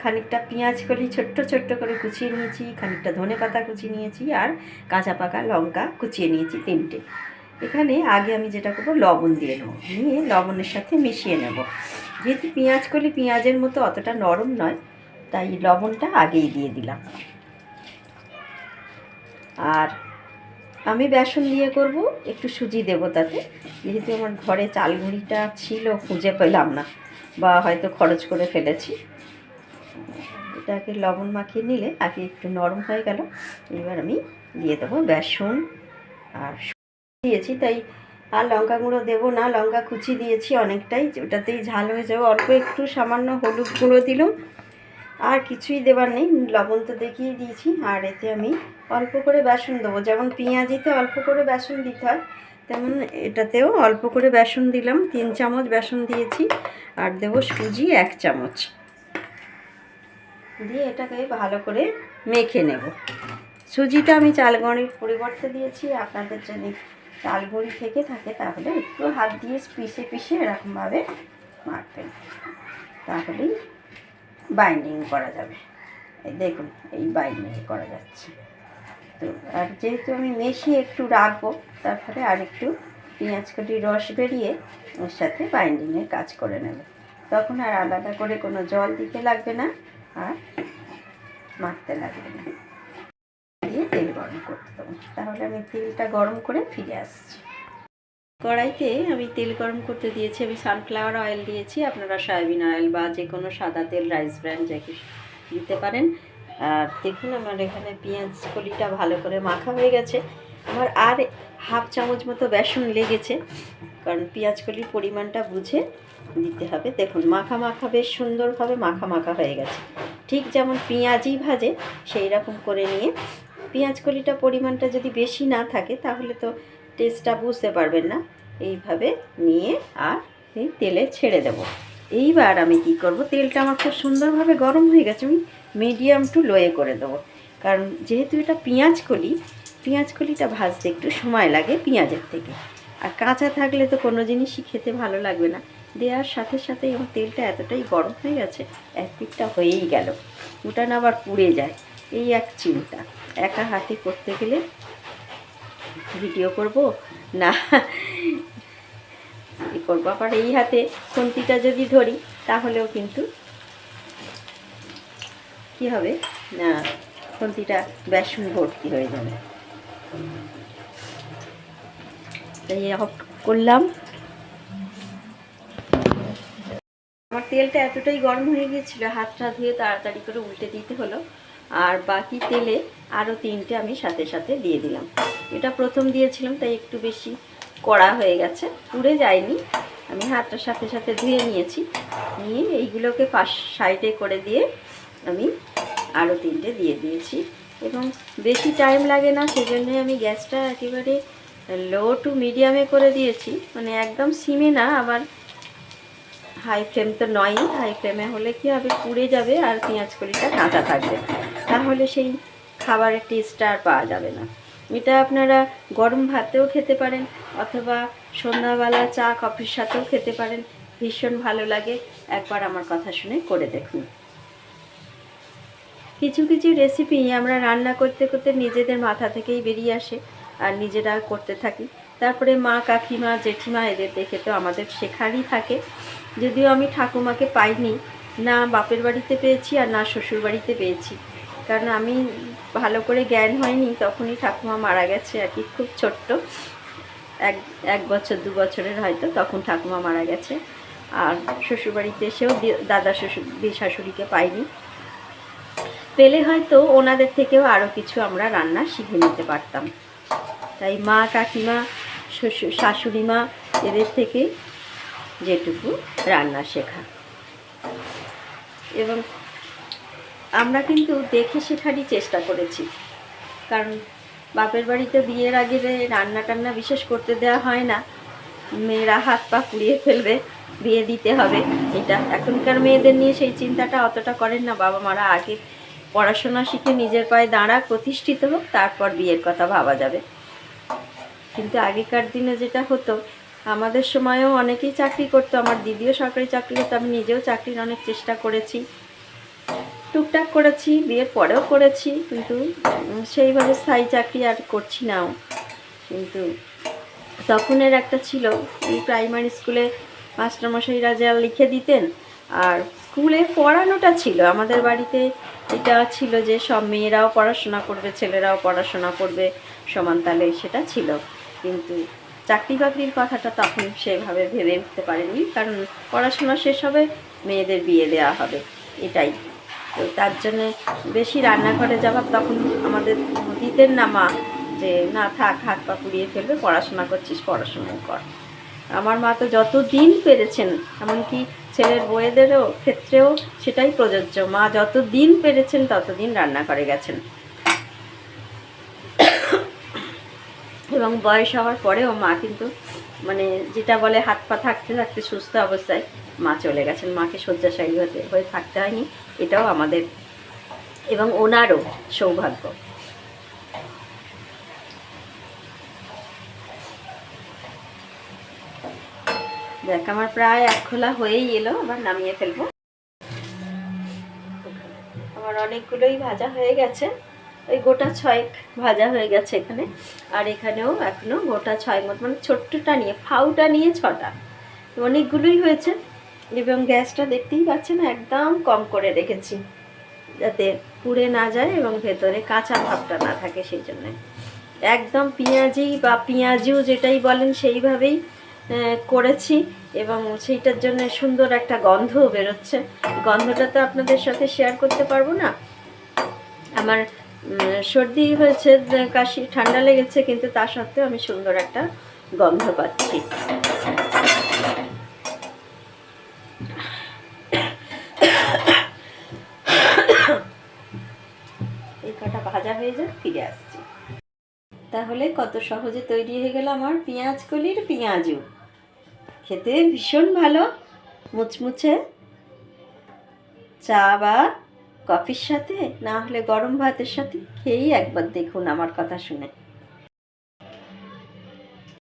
খানিকটা পেঁয়াজ কলি ছোট্ট ছোট্ট করে কুচিয়ে নিয়েছি, খানিকটা ধনে পাতা কুচিয়ে নিয়েছি আর কাঁচা পাকা লঙ্কা কুচিয়ে নিয়েছি তিনটে। এখানে আগে আমি যেটা করব, লবণ দিয়ে নেব নিয়ে লবণের সাথে মিশিয়ে নেব। যেহেতু পেঁয়াজ কলি পেঁয়াজের মতো অতটা নরম নয়, তাই লবণটা আগেই দিয়ে দিলাম। আর আমি বেসন দিয়ে করব, একটু সুজি দেবো তাতে। যেহেতু আমার ঘরে চাল গুঁড়িটা ছিল, খুঁজে পেলাম না, বা হয়তো খরচ করে ফেলেছি। এটাকে লবণ মাখিয়ে নিলে আগে একটু নরম হয়ে গেল। এবার আমি দিয়ে দেবো বেসন আর দিয়েছি, তাই আর লঙ্কা গুঁড়ো দেবো না, লঙ্কা কুচি দিয়েছি অনেকটাই, ওটাতেই ঝাল হয়ে যাবে। অল্প একটু সামান্য হলুদ গুঁড়ো দিলাম, আর কিছুই দেবার নেই, লবণ তো দেখিয়ে দিয়েছি। আর এতে আমি অল্প করে বেসন দেবো, যেমন পেঁয়াজিতে অল্প করে বেসন দিতে হয়, তেমন এটাতেও অল্প করে বেসন দিলাম। তিন চামচ বেসন দিয়েছি, আর দেবো সুজি এক চামচ। দিয়ে এটাকে ভালো করে মেখে নেব। সুজিটা আমি চালগুঁড়ির পরিবর্তে দিয়েছি। আপনাদের যদি চালগুঁড়ি থেকে থাকে তাহলে একটু হাত দিয়ে পিষে পিষে এরকমভাবে মাখবেন। তাহলেই বাইন্ডিং করা যাবে। এই দেখুন, এই বাইন্ডিং করা যাচ্ছে। তো আর যেহেতু আমি মেশিয়ে একটু রাখব তারপরে আর একটু পেঁয়াজ কটির রস বেরিয়ে ওর সাথে বাইন্ডিংয়ের কাজ করে নেব। তখন আর আলাদা করে কোনো জল দিতে লাগবে না। আর মাখতে লাগবে না। দিয়ে তেল গরম করতে দেবো। তাহলে আমি তেলটা গরম করে ফিরে আসছি। কড়াইতে আমি তেল গরম করতে দিয়েছি, আমি সানফ্লাওয়ার অয়েল দিয়েছি। আপনারা সয়াবিন অয়েল বা যে কোনো সাদা তেল রাইস ব্র্যান্ড যাকে দিতে পারেন। আর দেখুন আমার এখানে পেঁয়াজ কলিটা ভালো করে মাখা হয়ে গেছে। আমার আর হাফ চামচ মতো বেসন লেগেছে, কারণ পেঁয়াজ কলির পরিমাণটা বুঝে দিতে হবে। দেখুন, মাখা মাখা বেশ সুন্দরভাবে মাখা মাখা হয়ে গেছে। ঠিক যেমন পেঁয়াজই ভাজে সেই রকম করে নিয়ে পেঁয়াজ কলিটা পরিমাণটা যদি বেশি না থাকে, তাহলে তো টেস্টটা বুঝতে পারবেন না। এইভাবে নিয়ে আর এই তেলে ছেড়ে দেব। এইবার আমি কি করব, তেলটা আমার খুব সুন্দরভাবে গরম হয়ে গেছে, আমি মিডিয়াম টু লোয়ে করে দেবো। কারণ যেহেতু এটা পেঁয়াজ কলি, পেঁয়াজ কলিটা ভাজতে একটু সময় লাগে পেঁয়াজের থেকে। আর কাঁচা থাকলে তো কোনো জিনিসই খেতে ভালো লাগবে না। দেওয়ার সাথে সাথে আমার তেলটা এতটাই গরম হয়ে গেছে, এক পিঠটা হয়েই গেল। ওটা আবার পুড়ে যায়। এই এক চিন্তা। একা হাতে করতে গেলে ভিডিও করব? না। কি করব আবার এই হাতে। খুন্তিটা যদি ধরি, তাহলেও কিন্তু কি হবে? না, খুন্তিটা বেসন ভর্তি হয়ে যাবে। তাই করলাম। তেলটা এতটাই গরম হয়ে গিয়েছিল, হাতটা ধুয়ে তাড়াতাড়ি করে উল্টে দিতে হলো। আর বাকি তেলে আরও তিনটে আমি সাথে সাথে দিয়ে দিলাম। এটা প্রথম দিয়েছিলাম, তাই একটু বেশি কড়া হয়ে গেছে। পুড়ে যায়নি। আমি হাতটার সাথে সাথে ধুয়ে নিয়েছি। নিয়ে এইগুলোকে পাশ সাইডে করে দিয়ে আমি আরও তিনটে দিয়ে দিয়েছি। এবং বেশি টাইম লাগে না, সেজন্য আমি গ্যাসটা একেবারে লো টু মিডিয়ামে করে দিয়েছি। মানে একদম সিমে না, আবার হাই ফ্লেম তো নয়ই, হাই ফ্লেমে হলে কি হবে? পুড়ে যাবে আর পেঁয়াজ কলিটা কাঁচা থাকবে। তাহলে সেই খাবারের টেস্টটা আর পাওয়া যাবে না। এটা আপনারা গরম ভাতেও খেতে পারেন অথবা সন্ধ্যাবেলা চা, কফির সাথেও খেতে পারেন। ভীষণ ভালো লাগে। একবার আমার কথা শুনে করে দেখুন। কিছু কিছু রেসিপি আমরা রান্না করতে করতে নিজেদের মাথা থেকেই বেরিয়ে আসে আর নিজেরা করতে থাকি। তারপরে মা কাকিমা, জেঠিমা এদের দেখে তো আমাদের শেখারই থাকে। যদিও আমি ঠাকুমাকে পাইনি, না বাপের বাড়িতে পেয়েছি আর না শ্বশুর বাড়িতে পেয়েছি। কারণ আমি ভালো করে জ্ঞান হয়নি, তখনই ঠাকুমা মারা গেছে আর কি, খুব ছোট্ট। এক এক বছর, দু বছরের হয়তো, তখন ঠাকুমা মারা গেছে। আর শ্বশুরবাড়িতে এসেও দাদা শ্বশুর শাশুড়িকে পাইনি। পেলে হয়তো ওনাদের থেকেও আরও কিছু আমরা রান্না শিখে নিতে পারতাম। তাই মা কাকিমা, শ্বশুর শাশুড়ি মা এদের থেকে যেটুকু রান্না শেখা। এবং আমরা কিন্তু দেখে শেখারই চেষ্টা করেছি। কারণ বাপের বাড়িতে বিয়ের আগে রান্না টান্না বিশেষ করতে দেওয়া হয় না, মেয়েরা হাত পা পুড়িয়ে ফেলবে, বিয়ে দিতে হবে, এটা এখনকার মেয়েদের নিয়ে সেই চিন্তাটা অতটা করেন না। বাবা মারা আগে পড়াশোনা শিখে নিজের পায়ে দাঁড়া, প্রতিষ্ঠিত হোক, তারপর বিয়ের কথা ভাবা যাবে। কিন্তু আগেকার দিনে যেটা হতো আমাদের সময়ও অনেকেই চাকরি করতো, আমার দিদিও সরকারি চাকরি করতো, আমি নিজেও চাকরির অনেক চেষ্টা করেছি। টুকটাক করেছি, বিয়ের পরেও করেছি, কিন্তু সেইভাবে স্থায়ী চাকরি আর করছি নাও কিন্তু তখনের একটা ছিল, এই প্রাইমারি স্কুলে মাস্টারমশাইরা যা লিখে দিতেন, আর স্কুলে পড়ানোটা ছিল। আমাদের বাড়িতে এটা ছিল যে, সব মেয়েরাও পড়াশোনা করবে, ছেলেরাও পড়াশোনা করবে, সমান তালে সেটা ছিল। কিন্তু চাকরি বাকরির কথাটা তখন সেভাবে ভেবে উঠতে পারেনি কারণ পড়াশোনা শেষ হবে, মেয়েদের বিয়ে দেওয়া হবে, এটাই। তো তার জন্যে বেশি রান্নাঘরে যাওয়ার তখন আমাদের দিতেন না মা যে, না থাক, হাত পা পুড়িয়ে ফেলবে, পড়াশোনা করছিস, পড়াশোনা কর। আমার মা তো যত দিন পেরেছেন, এমনকি ছেলের বউয়েদেরও ক্ষেত্রেও সেটাই প্রযোজ্য। মা যত দিন পেরেছেন, ততদিন রান্না করে গেছেন। এবং বয়স হওয়ার পরেও মা কিন্তু মানে যেটা বলে হাত পা থাকতে থাকতে সুস্থ অবস্থায় মা চলে গেছেন। মাকে শয্যাশায়ী হতে হয়ে থাকতে হয়নি। এটাও আমাদের এবং ওনারও সৌভাগ্য। দেখ, আমার প্রায় এক খোলা হয়েই এলো, আবার নামিয়ে ফেলব। আমার অনেকগুলোই ভাজা হয়ে গেছে। ওই গোটা ছয়েক ভাজা হয়ে গেছে এখানে। আর এখানেও এখনও গোটা ছয় মত মানে ছোট্টটা নিয়ে, ফাউটা নিয়ে ছটা। অনেকগুলোই হয়েছে। এবং গ্যাসটা দেখতেই পাচ্ছেন, একদম কম করে রেখেছি। যাতে পুড়ে না যায় এবং ভেতরে কাঁচা ভাবটা না থাকে সেই জন্যে। একদম পেঁয়াজি বা পেঁয়াজিও যেটাই বলেন, সেইভাবেই করেছি। এবং সেইটার জন্য সুন্দর একটা গন্ধও বেরোচ্ছে। গন্ধটা তো আপনাদের সাথে শেয়ার করতে পারব না। আমার সর্দি হয়েছে কাশি, ঠান্ডা লেগেছে, কিন্তু তা সত্ত্বেও আমি সুন্দর একটা গন্ধ পাচ্ছি। এই কটা ভাজা হয়ে যাক, ফিরে আসছি। তাহলে কত সহজে তৈরি হয়ে গেল আমার পেঁয়াজ কলির পেঁয়াজু। খেতে ভীষণ ভালো, মুচমুচে, চা বা কফির সাথে না হলে গরম ভাতের সাথে খেয়েই একবার দেখুন আমার কথা শুনে।